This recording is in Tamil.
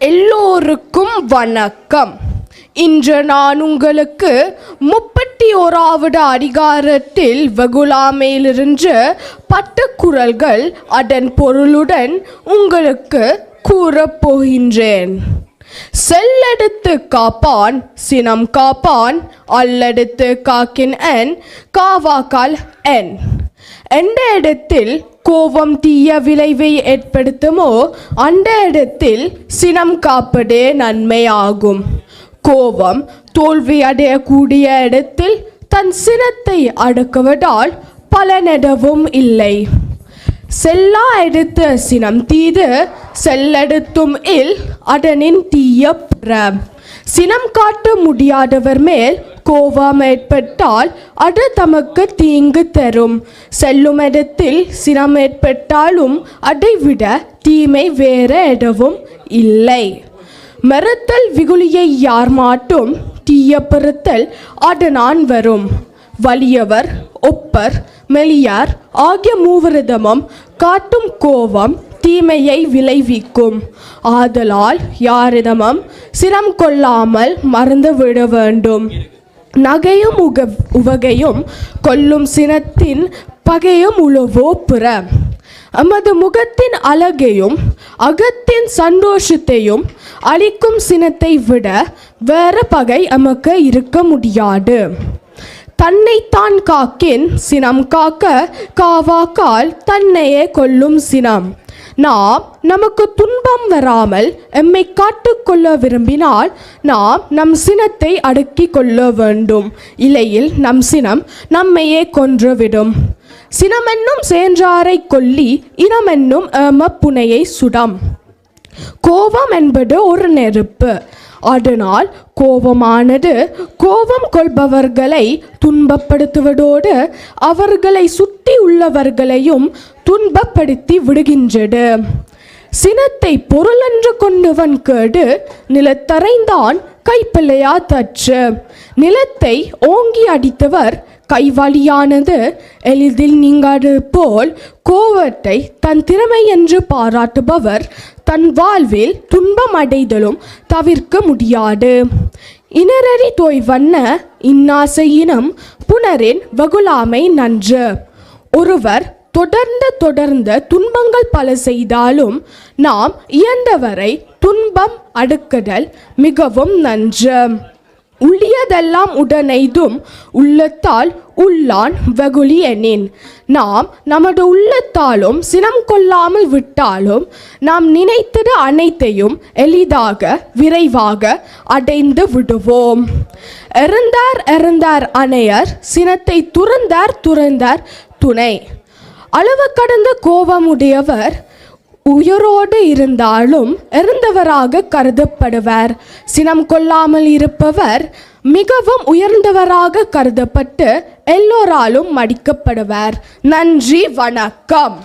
எல்லோருக்கும் வணக்கம். இன்று நான் உங்களுக்கு முப்பத்தி ஓராவது அதிகாரத்தில் வெகுளாமையிலிருந்து பட்டுக்குரல்கள் அதன் பொருளுடன் உங்களுக்கு கூறப்போகின்றேன் செல்லெடுத்து காப்பான் சினம் காப்பான் அல்லெடுத்து காக்கின் என் காவாக்கால் என். எந்த இடத்தில் கோபம் தீய விளைவை ஏற்படுத்துமோ அந்த இடத்தில் சினம் காப்பதே நன்மையாகும். கோபம் தோல்வி அடையக்கூடிய இடத்தில் தன் சினத்தை அடக்குவதால் பலனெடவும் இல்லை. செல்லா எடுத்த சினம் தீது செல்லெடுத்தும் இல் அதனின் தீய பிற. சினம் காட்ட முடியாதவர் மேல் கோபம் ஏற்பட்டால் அது தமக்கு தீங்கு தரும். செல்லும் இடத்தில் சினம் ஏற்பட்டாலும் அதைவிட தீமை வேற எடவும் இல்லை. மறுத்தல் விகுலியை யார் மாட்டும் தீய பெறுத்தல் அதனான் வரும். வலியவர் ஒப்பர் மெலியார் ஆகிய மூவரிதமும் காட்டும் கோபம் தீமையை விளைவிக்கும். ஆதலால் யாரிடமும் சிரம் கொள்ளாமல் மறந்து விட வேண்டும். நகையும் உக உவகையும் கொல்லும் சினத்தின் பகையும் உழவோ புற. எமது முகத்தின் அழகையும் அகத்தின் சந்தோஷத்தையும் அளிக்கும் சினத்தை விட வேற பகை எமக்கு இருக்க முடியாது. தன்னைத்தான் காக்கின் சினம் காக்க காவாக்கால் தன்னையே கொல்லும் சினம். நாம் நமக்கு துன்பம் வராமல் எம்மை காட்டுக்கொள்ள விரும்பினால் நாம் நம் சினத்தை அடக்கி கொள்ள வேண்டும். இல்லையில் நம் சினம் நம்மையே கொன்றுவிடும். சினமென்னும் சேன்றாரை கொல்லி இனமென்னும் ஏம புனையை சுடம். கோபம் என்பது ஒரு நெருப்பு. அதனால் கோபமானது கோபம் கொள்பவர்களை துன்பப்படுத்துவதோடு அவர்களை சுற்றி உள்ளவர்களையும் துன்பப்படுத்தி விடுகின்றது. சினத்தை பொருளென்று கொண்டவன் கேடு நிலத்தரைந்தான் கைப்பிள்ளையா தற்று நிலத்தை ஓங்கி அடித்தவர் கைவழியானது எளிதில் நீங்காது போல் கோவத்தை தன் திறமை என்று பாராட்டுபவர் தன் வாழ்வில் துன்பம் அடைதலும் தவிர்க்க முடியாது. இனரறி தோய்வண்ண இன்னாசையினம் புனரின் வகுலாமை நன்று. ஒருவர் தொடர்ந்து தொடர்ந்து துன்பங்கள் பல செய்தாலும் நாம் இயந்தவரை துன்பம் அடுக்குதல் மிகவும் நன்று. உள்ளியதெல்லாம் உடனைதும் உள்ளத்தால் உள்ளான் வெகுளி எனின். நாம் நமது உள்ளத்தாலும் சினம் கொள்ளாமல் விட்டாலும் நாம் நினைத்தது அனைத்தையும் எளிதாக விரைவாக அடைந்து விடுவோம். இறந்தார் இறந்தார் அணையர் சினத்தை துறந்தார் துறந்தார் துணை. அளவு கடந்த கோபமுடையவர் உயிரோடு இருந்தாலும் இறந்தவராக கருதப்படுவர். சினம் கொள்ளாமல் இருப்பவர் மிகவும் உயர்ந்தவராக கருதப்பட்டு எல்லோராலும் மடிக்கப்படுவர். நன்றி வணக்கம்.